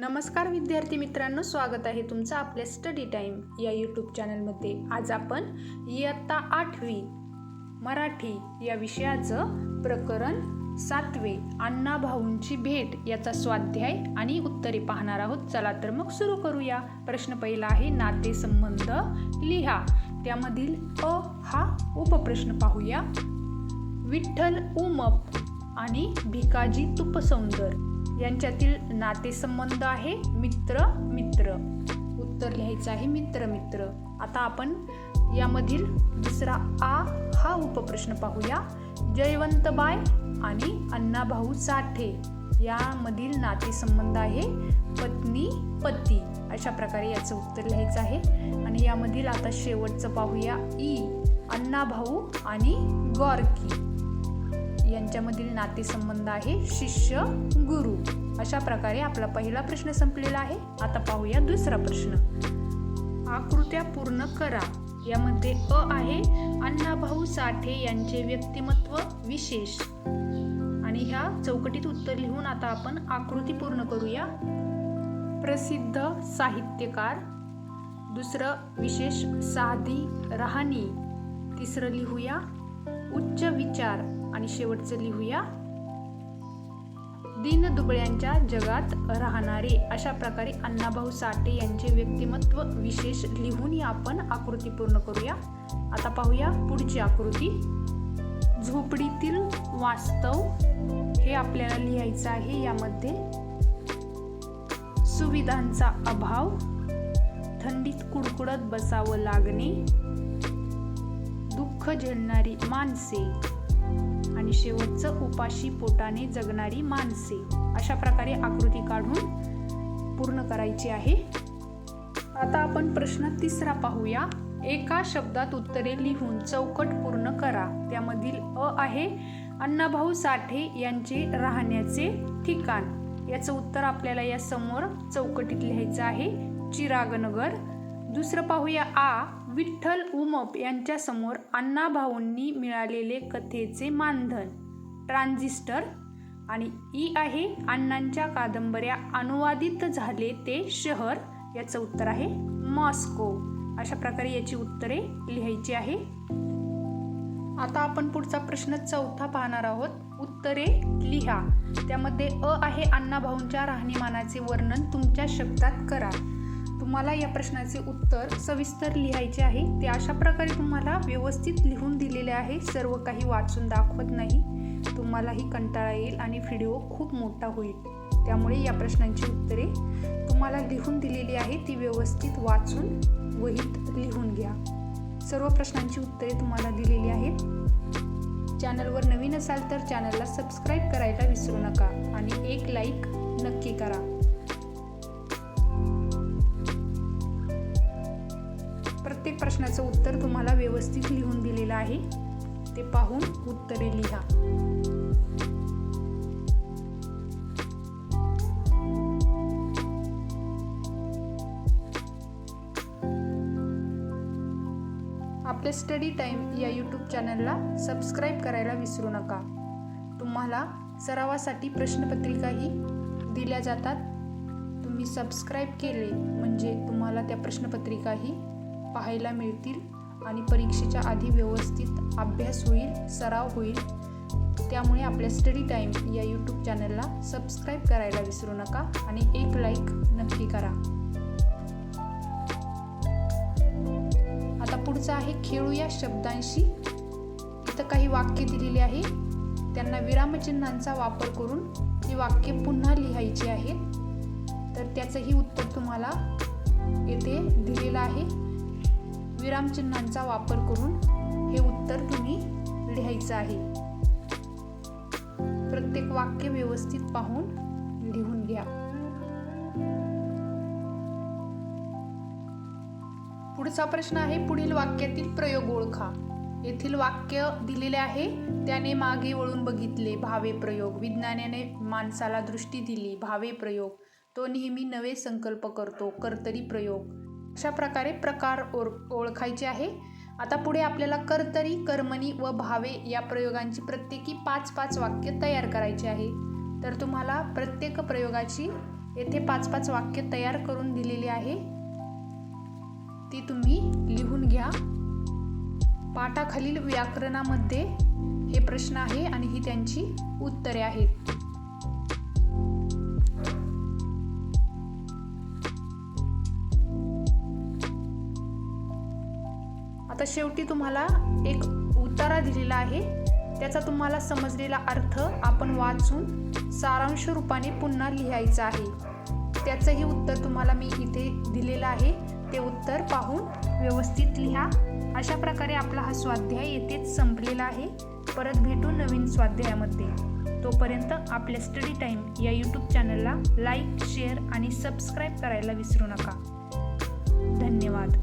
नमस्कार विद्यार्थी मित्रांनो स्वागत आहे तुमचं आपल्या स्टडी टाईम या यूट्यूब चॅनलमध्ये आज आपण इयत्ता आठवी मराठी या विषयाचं प्रकरण सातवे अण्णा भाऊंची भेट याचा स्वाध्याय आणि उत्तरे पाहणार आहोत. चला तर मग सुरू करूया. प्रश्न पहिला आहे नातेसंबंध लिहा. त्यामधील अ हा उपप्रश्न पाहूया. विठ्ठल उमप आणि भिकाजी तुपसौंदर. यांच्यातील नातेसंबंध आहे मित्र मित्र. उत्तर लिहायचं आहे मित्र मित्र. आता आपण यामधील दुसरा आ हा उपप्रश्न पाहूया. जयवंतबाय आणि अण्णाभाऊ साठे. यामधील नातेसंबंध आहे पत्नी पती. अशा प्रकारे याचं उत्तर लिहायचं आहे. आणि यामधील आता शेवटचं पाहूया ई. अण्णाभाऊ आणि गॉर्की. यांच्यामधील नातेसंबंध आहे शिष्य गुरु. अशा प्रकारे आपला पहिला प्रश्न संपलेला आहे. आता पाहूया दुसरा प्रश्न. आकृत्या पूर्ण करा. यामध्ये अ आहे अण्णाभाऊ साठे यांचे व्यक्तिमत्व विशेष. आणि ह्या चौकटीत उत्तर लिहून आता आपण आकृती पूर्ण करूया. प्रसिद्ध साहित्यकार. दुसरं विशेष साधी राहणी. तिसरं लिहूया उच्च विचार. आणि शेवटचं लिहूया. दीनदुबळ्यांच्या जगात राहणारे अशा प्रकारे अण्णाभाऊ साठे यांचे व्यक्तिमत्व विशेष लिहून आपण आकृती पूर्ण करूया. आता पाहूया पुढची आकृती. झोपडीतील वास्तव हे आपल्याला लिहायचं आहे. यामध्ये सुविधांचा अभाव थंडीत कुडकुडत बसावं लागणे दुःख झेलणारी माणसे आणि शेवटचं उपाशी पोटाने जगणारी माणसे. अशा प्रकारे आकृती काढून पूर्ण करायची आहे. आता आपण प्रश्न तिसरा पाहूया. एका शब्दात उत्तरे लिहून चौकट पूर्ण करा. त्यामधील अ आहे अण्णाभाऊ साठे यांचे राहण्याचे ठिकाण. याचं उत्तर आपल्याला या समोर चौकटीत लिहायचं आहे. चिरागनगर. दुसरं पाहूया आ. विठ्ठल उमप यांच्यासमोर अण्णाभाऊंनी मिळालेले कथेचे मानधन. ट्रान्झिस्टर आणि ई आहे अण्णांच्या कादंबऱ्या अनुवादित झाले ते शहर. याचं उत्तर आहे मॉस्को. अशा प्रकारे याची उत्तरे लिहायची आहे. आता आपण पुढचा प्रश्न चौथा पाहणार आहोत. उत्तरे लिहा. त्यामध्ये अ आहे अण्णाभाऊंच्या राहणीमानाचे वर्णन तुमच्या शब्दात करा. तुम्हाला या प्रश्नाचे उत्तर सविस्तर लिहायचे आहे. ते अशा प्रकारे तुम्हाला व्यवस्थित लिहून दिलेले आहे. सर्व काही वाचून दाखवत नाही. तुम्हालाही कंटाळा येईल आणि व्हिडिओ खूप मोठा होईल. त्यामुळे या प्रश्नांची उत्तरे तुम्हाला लिहून दिलेली आहे. ती व्यवस्थित वाचून वहीत लिहून घ्या. सर्व प्रश्नांची उत्तरे तुम्हाला दिलेली आहेत. चॅनलवर नवीन असाल तर चॅनलला सबस्क्राईब करायला विसरू नका आणि एक लाईक नक्की करा. प्रश्नाचं उत्तर तुम्हाला व्यवस्थित लिहून दिलेलं आहे. ते पाहून उत्तरे लिहा. आपल्या स्टडी टाईम या यूट्यूब चॅनलला सबस्क्राईब करायला विसरू नका. तुम्हाला सरावासाठी प्रश्नपत्रिकाही दिल्या जातात. तुम्ही सबस्क्राईब केले म्हणजे तुम्हाला त्या प्रश्नपत्रिकाही पाहायला मिळतील आणि परीक्षेच्या आधी व्यवस्थित अभ्यास होईल सराव होईल. त्यामुळे आपल्या स्टडी टाईम या यूट्यूब चॅनलला सबस्क्राईब करायला विसरू नका आणि एक लाईक नक्की करा. आता पुढचं आहे खेळू या शब्दांशी. इथं काही वाक्य दिलेली आहे. त्यांना विरामचिन्हांचा वापर करून ही वाक्य पुन्हा लिहायची आहेत तर त्याचंही उत्तर तुम्हाला येथे दिलेलं आहे. विरामचिन्हांचा वापर करून हे उत्तर तुम्ही लिहायचं आहे. प्रत्येक वाक्य व्यवस्थित पाहून लिहून घ्या. पुढचा प्रश्न आहे पुढील वाक्यातील प्रयोग ओळखा. येथील वाक्य दिलेले आहे त्याने मागे वळून बघितले भावे प्रयोग. विज्ञानाने माणसाला दृष्टी दिली भावे प्रयोग. तो नेहमी नवे संकल्प करतो कर्तरी प्रयोग. अशा प्रकारे प्रकार ओर ओळखायचे आहे. आता पुढे आपल्याला कर्तरी कर्मणी व भावे या प्रयोगांची प्रत्येकी पाच पाच वाक्य तयार करायची आहे. तर तुम्हाला प्रत्येक प्रयोगाची येथे पाच पाच वाक्य तयार करून दिलेली आहे. ती तुम्ही लिहून घ्या. पाठाखालील व्याकरणामध्ये हे प्रश्न आहे आणि ही त्यांची उत्तरे आहेत. आता शेवटी तुम्हाला एक उतारा दिलेला आहे. त्याचा तुम्हाला समजलेला अर्थ आपण वाचून सारांश रूपाने पुन्हा लिहायचा आहे. त्याचंही उत्तर तुम्हाला मी इथे दिलेलं आहे. ते उत्तर पाहून व्यवस्थित लिहा. अशा प्रकारे आपला हा स्वाध्याय येथेच संपलेला आहे. परत भेटू नवीन स्वाध्यायामध्ये. तोपर्यंत आपल्या स्टडी टाईम या यूट्यूब चॅनलला लाईक शेअर आणि सबस्क्राईब करायला विसरू नका. धन्यवाद.